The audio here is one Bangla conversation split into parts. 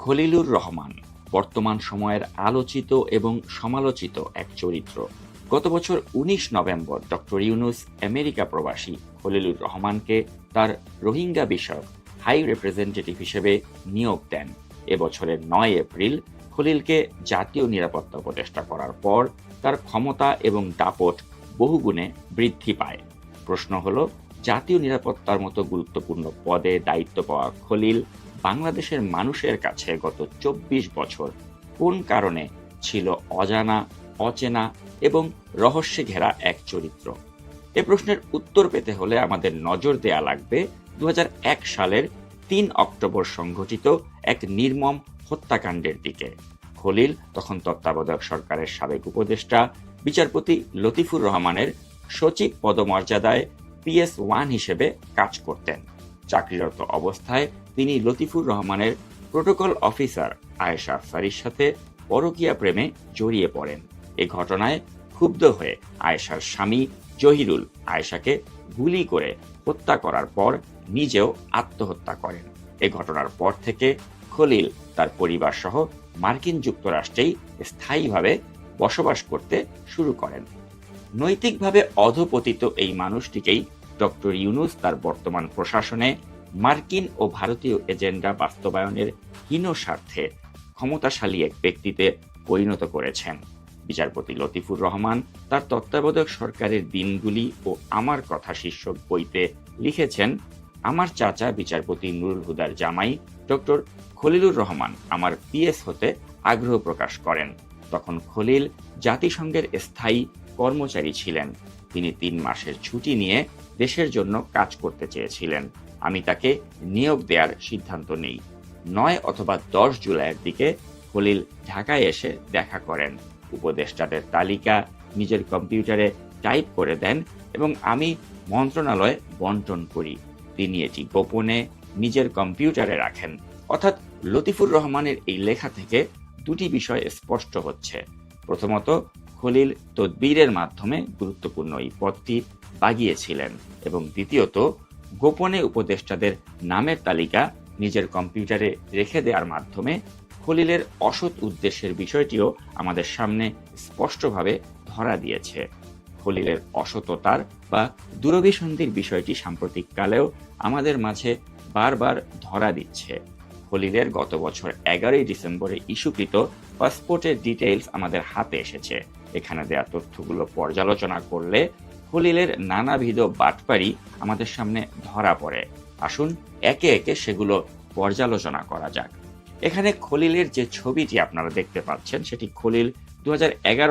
খলিলুর রহমান, বর্তমান সময়ের আলোচিত এবং সমালোচিত এক চরিত্র। গত বছর উনিশ নভেম্বর ডক্টর ইউনুস আমেরিকা প্রবাসী খলিলুর রহমানকে তার রোহিঙ্গা বিষয়ক হাই রিপ্রেজেন্টেটিভ হিসেবে নিয়োগ দেন। এবছরের নয় এপ্রিল খলিলকে জাতীয় নিরাপত্তা উপদেষ্টা করার পর তার ক্ষমতা এবং দাপট বহুগুণে বৃদ্ধি পায়। প্রশ্ন হল, জাতীয় নিরাপত্তার মতো গুরুত্বপূর্ণ পদে দায়িত্ব পাওয়া খলিল বাংলাদেশের মানুষের কাছে গত চব্বিশ বছর কোন কারণে ছিল অজানা, অচেনা এবং রহস্যে ঘেরা এক চরিত্র? এ প্রশ্নের উত্তর পেতে হলে আমাদের নজর দেয়া লাগবে দু হাজার এক সালের তিন অক্টোবর সংঘটিত এক নির্মম হত্যাকাণ্ডের দিকে। খলিল, তখন তত্ত্বাবধায়ক সরকারের সাবেক উপদেষ্টা, বিচারপতি লতিফুর রহমানের সচিব পদমর্যাদায় পিএস ওয়ান হিসেবে কাজ করতেন। চাকরিরত অবস্থায় তিনি লতিফুর রহমানের প্রোটোকল অফিসার আয়েশা আফসারির সাথে পরকীয়া প্রেমে জড়িয়ে পড়েন। এ ঘটনায় ক্ষুব্ধ হয়ে আয়েশার স্বামী জহিরুল আয়েশাকে গুলি করে হত্যা করার পর নিজেও আত্মহত্যা করেন। এ ঘটনার পর থেকে খলিল তার পরিবার সহ মার্কিন যুক্তরাষ্ট্রেই স্থায়ীভাবে বসবাস করতে শুরু করেন। নৈতিকভাবে অধপতিত এই মানুষটিকেই ডক্টর ইউনুস তার বর্তমান প্রশাসনে মার্কিন ও ভারতীয় এজেন্ডা বাস্তবায়নের হীন স্বার্থে ক্ষমতাশালী এক ব্যক্তিতে পরিণত করেছেন। বিচারপতি লতিফুর রহমান তার তত্ত্বাবধায়ক সরকারের দিনগুলি ও আমার কথা শীর্ষক বইতে লিখেছেন, আমার চাচা বিচারপতি নুরুল হুদার জামাই, ডক্টর খলিলুর রহমান আমার পিএস হতে আগ্রহ প্রকাশ করেন। তখন খলিল জাতিসংঘের স্থায়ী কর্মচারী ছিলেন। তিনি তিন মাসের ছুটি নিয়ে দেশের জন্য কাজ করতে চেয়েছিলেন। আমি তাকে নিয়োগ দেওয়ার সিদ্ধান্ত নেই। নয় অথবা দশ জুলাইয়ের দিকে খলিল ঢাকায় এসে দেখা করেন। উপদেষ্টাদের তালিকা নিজের কম্পিউটারে টাইপ করে দেন এবং আমি মন্ত্রণালয়ে বন্টন করি। তিনি এটি গোপনে নিজের কম্পিউটারে রাখেন। অর্থাৎ লতিফুর রহমানের এই লেখা থেকে দুটি বিষয় স্পষ্ট হচ্ছে। প্রথমত, খলিল তদবিরের মাধ্যমে গুরুত্বপূর্ণ এই পদটি বাগিয়েছিলেন এবং দ্বিতীয়ত, গোপনে উপদেষ্টাদের নামের তালিকা নিজের কম্পিউটারে রেখে দেওয়ার মাধ্যমে খলিলের অসৎ উদ্দেশ্যের বিষয়টিও আমাদের সামনে স্পষ্টভাবে ধরা দিয়েছে। খলিলের অসততার বা দূরভিসন্ধির বিষয়টি সাম্প্রতিককালেও আমাদের মাঝে বারবার ধরা দিচ্ছে। খলিলের গত বছর এগারোই ডিসেম্বরে ইস্যুকৃত পাসপোর্টের ডিটেইলস আমাদের হাতে এসেছে। এখানে দেওয়া তথ্যগুলো পর্যালোচনা করলে খলিলের নানাবিধ বাটপারি আমাদের সামনে ধরা পড়ে। আসুন, একে একে সেগুলো পর্যালোচনা করা যাক। এখানে খলিলের যে ছবিটি আপনারা দেখতে পাচ্ছেন, সেটি খলিল দু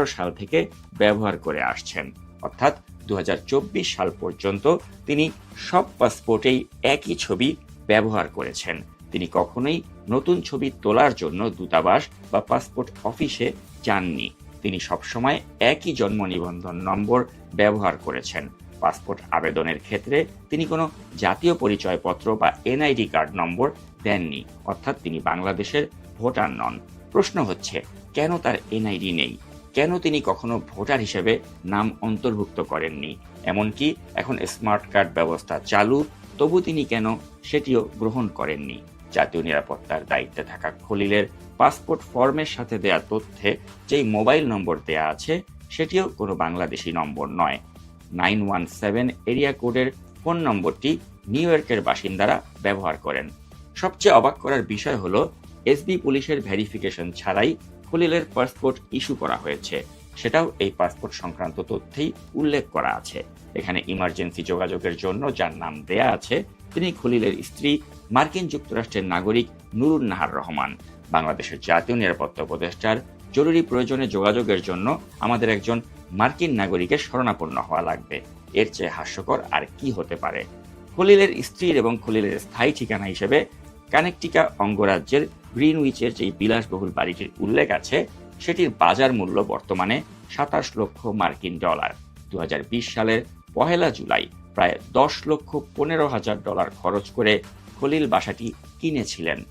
সাল থেকে ব্যবহার করে আসছেন। অর্থাৎ দু সাল পর্যন্ত তিনি সব পাসপোর্টেই একই ছবি ব্যবহার করেছেন। তিনি কখনোই নতুন ছবি তোলার জন্য দূতাবাস বা পাসপোর্ট অফিসে যাননি। তিনি সবসময় একই জন্ম নিবন্ধন নম্বর ব্যবহার করেছেন। পাসপোর্ট আবেদনের ক্ষেত্রে তিনি কোনো জাতীয় পরিচয়পত্র বা এনআইডি কার্ড নম্বর দেননি, অর্থাৎ তিনি বাংলাদেশের ভোটার নন। প্রশ্ন হচ্ছে, কেন তার এনআইডি নেই? কেন তিনি কখনো ভোটার হিসেবে নাম অন্তর্ভুক্ত করেননি? এমনকি এখন স্মার্ট কার্ড ব্যবস্থা চালু, তবু তিনি কেন সেটিও গ্রহণ করেননি? জাতীয় নিরাপত্তার দায়িত্বে থাকা খলিলের পাসপোর্ট ফর্মের সাথে দেয়া তথ্যে যেই মোবাইল নম্বর দেয়া আছে সেটিও কোনো বাংলাদেশি নম্বর নয়। নাইন ওয়ান সেভেন এরিয়া কোডের ফোন নম্বরটি নিউ ইয়র্কের বাসিন্দারা ব্যবহার করেন। সবচেয়ে অবাক করার বিষয় হলো, এসবি পুলিশের ভেরিফিকেশন ছাড়াই খলিলের পাসপোর্ট ইস্যু করা হয়েছে। সেটাও এই পাসপোর্ট সংক্রান্ত তথ্যেই উল্লেখ করা আছে। এখানে ইমার্জেন্সি যোগাযোগের জন্য যার নাম দেয়া আছে, তিনি খলিলের স্ত্রী, মার্কিন যুক্তরাষ্ট্রের নাগরিক নুরুন নাহার রহমান। বাংলাদেশের জাতীয় নিরাপত্তা উপদেষ্টার জরুরি প্রয়োজনে যোগাযোগের জন্য আমাদের একজন মার্কিন নাগরিকের শরণাপন্ন হওয়া লাগবে। এর চেয়ে হাস্যকর আর কি হতে পারে? খলিলের স্ত্রীর এবং খলিলের স্থায়ী ঠিকানা হিসেবে কানেকটিকা অঙ্গরাজ্যের গ্রিনউইচের যেই বিলাসবহুল বাড়িটির উল্লেখ আছে, সেটির বাজার মূল্য বর্তমানে সাতাশ লক্ষ মার্কিন ডলার। দু হাজার বিশ সালের পহেলা জুলাই প্রায় দশ লক্ষ পনেরো হাজার ডলার খরচ করে খলিল বাসাটি কিনেছিলেন।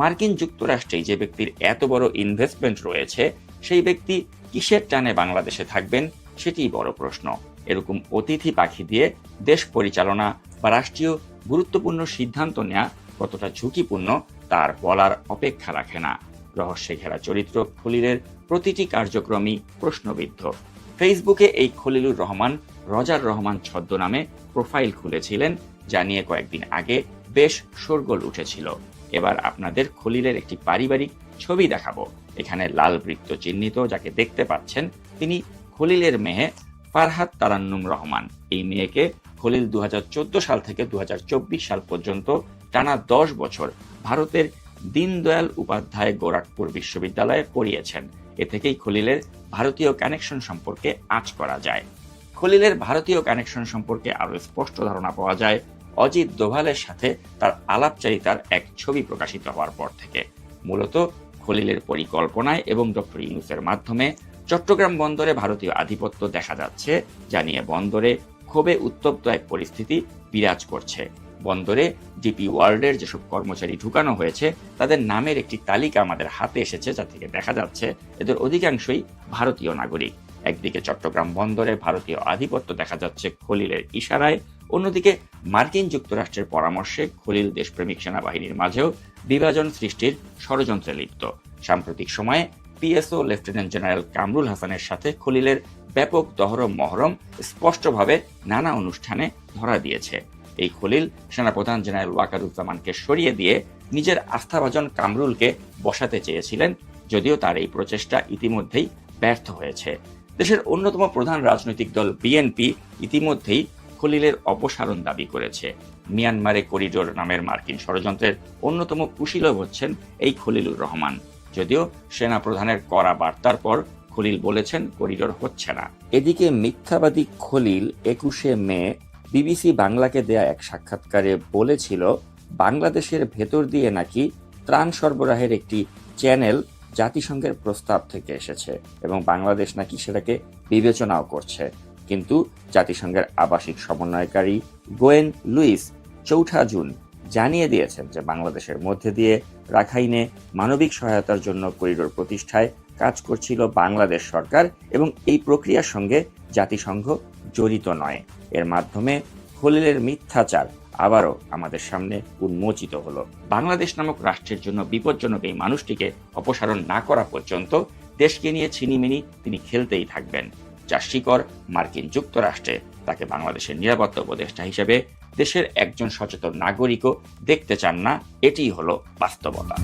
মার্কিন যুক্তরাষ্ট্রে যে ব্যক্তির এত বড় ইনভেস্টমেন্ট রয়েছে, সেই ব্যক্তি কিসের টানে বাংলাদেশে থাকবেন সেটিই বড় প্রশ্ন। এরকম অতিথি পাখি দিয়ে দেশ পরিচালনা বা রাষ্ট্রীয় গুরুত্বপূর্ণ সিদ্ধান্ত নেওয়া কতটা ঝুঁকিপূর্ণ, তার বলার অপেক্ষা রাখে না। রহস্যে ঘেরা চরিত্র খলিলের প্রতিটি কার্যক্রমই প্রশ্নবিদ্ধ। ফেসবুকে এই খলিলুর রহমান রজার রহমান ছদ্মনামে প্রোফাইল খুলেছিলেন, যা নিয়ে কয়েকদিন আগে বেশ শোরগোল উঠেছিল। এবার আপনাদের খলিলের একটি পারিবারিক ছবি দেখাবো। এখানে লাল বৃত্ত চিহ্নিত, যাকে দেখতে পাচ্ছেন তিনি খলিলের মেয়ে ফারহাদ তারান্নুম রহমান। এই মেয়েকে খলিল দুহাজার চোদ্দ সাল থেকে দুহাজার চব্বিশ সাল পর্যন্ত টানা দশ বছর ভারতের দীনদয়াল উপাধ্যায় গোরাখপুর বিশ্ববিদ্যালয়ে পড়িয়েছেন। এ থেকেই খলিলের ভারতীয় কানেকশন সম্পর্কে আঁচ করা যায়। খলিলের ভারতীয় কানেকশন সম্পর্কে আরও স্পষ্ট ধারণা পাওয়া যায়। অজিত দোভালের সাথে তার আলাপচারিতার এক ছবি প্রকাশিত হওয়ার পর থেকে। মূলত খলিলের পরিকল্পনায় এবং ডক্টর ইউনুসের মাধ্যমে চট্টগ্রাম বন্দরে ভারতীয় আধিপত্য দেখা যাচ্ছে, যা নিয়ে বন্দরে ক্ষোভে উত্তপ্ত এক পরিস্থিতি বিরাজ করছে। বন্দরে ডিপি ওয়ার্ল্ডের যেসব কর্মচারী ঢুকানো হয়েছে, তাদের নামের একটি তালিকা আমাদের হাতে এসেছে, যা থেকে দেখা যাচ্ছে এদের অধিকাংশই ভারতীয় নাগরিক। একদিকে চট্টগ্রাম বন্দরে ভারতীয় আধিপত্য দেখা যাচ্ছে খলিলের ইশারায় অন্যদিকে, মার্কিন যুক্তরাষ্ট্রের পরামর্শে খলিল দেশপ্রেমিক সেনাবাহিনীর মাঝেও বিভাজন সৃষ্টির ষড়যন্ত্রে লিপ্ত। সাম্প্রতিক সময়ে, পিএসও লেফটেন্যান্ট জেনারেল কামরুল হাসানের সাথে খলিলের ব্যাপক দহরম মহরম স্পষ্টভাবে নানা অনুষ্ঠানে ধরা দিয়েছে। এই খলিল সেনাপ্রধান জেনারেল ওয়াকারুজ্জামানকে সরিয়ে দিয়ে নিজের আস্থাভাজন কামরুলকে বসাতে চেয়েছিলেন, যদিও তার এই প্রচেষ্টা ইতিমধ্যেই ব্যর্থ হয়েছে। দেশের অন্যতম প্রধান রাজনৈতিক দল বিএনপি ইতিমধ্যেই খলিলের অপসারণ দাবি করেছে। মিয়ানমারে করিডোর নামের মার্কিন ষড়যন্ত্রের অন্যতম কুশীলভ হচ্ছেন এই খলিলুর রহমান। যদিও সেনা প্রধানের করা বার্তার পর খলিল বলেছেন করিডোর হচ্ছে না। এদিকে মিথ্যাবাদী খলিল একুশে মে বিবিসি বাংলাকে দেয়া এক সাক্ষাৎকারে বলেছিল, বাংলাদেশের ভেতর দিয়ে নাকি ত্রাণ সরবরাহের একটি চ্যানেল জাতিসংঘের প্রস্তাব থেকে এসেছে এবং বাংলাদেশ নাকি সেটাকে বিবেচনাও করছে। কিন্তু জাতিসংঘের আবাসিক সমন্বয়কারী গোয়েন লুইস চৌঠা জুন জানিয়ে দিয়েছেন যে বাংলাদেশের মধ্যে দিয়ে রাখাইনে মানবিক সহায়তার জন্য করিডোর প্রতিষ্ঠায় কাজ করছিল বাংলাদেশ সরকার এবং এই প্রক্রিয়ার সঙ্গে জাতিসংঘ জড়িত নয়। এর মাধ্যমে খলিলের মিথ্যাচার আবারও আমাদের সামনে উন্মোচিত হলো। বাংলাদেশ নামক রাষ্ট্রের জন্য বিপজ্জনক এই মানুষটিকে অপসারণ না করা পর্যন্ত দেশকে নিয়ে ছিনিমিনি তিনি খেলতেই থাকবেন। যার শিকড় মার্কিন যুক্তরাষ্ট্রে, তাকে বাংলাদেশের নিরাপত্তা উপদেষ্টা হিসেবে দেশের একজন সচেতন নাগরিকও দেখতে চান না এটি হলো বাস্তবতা।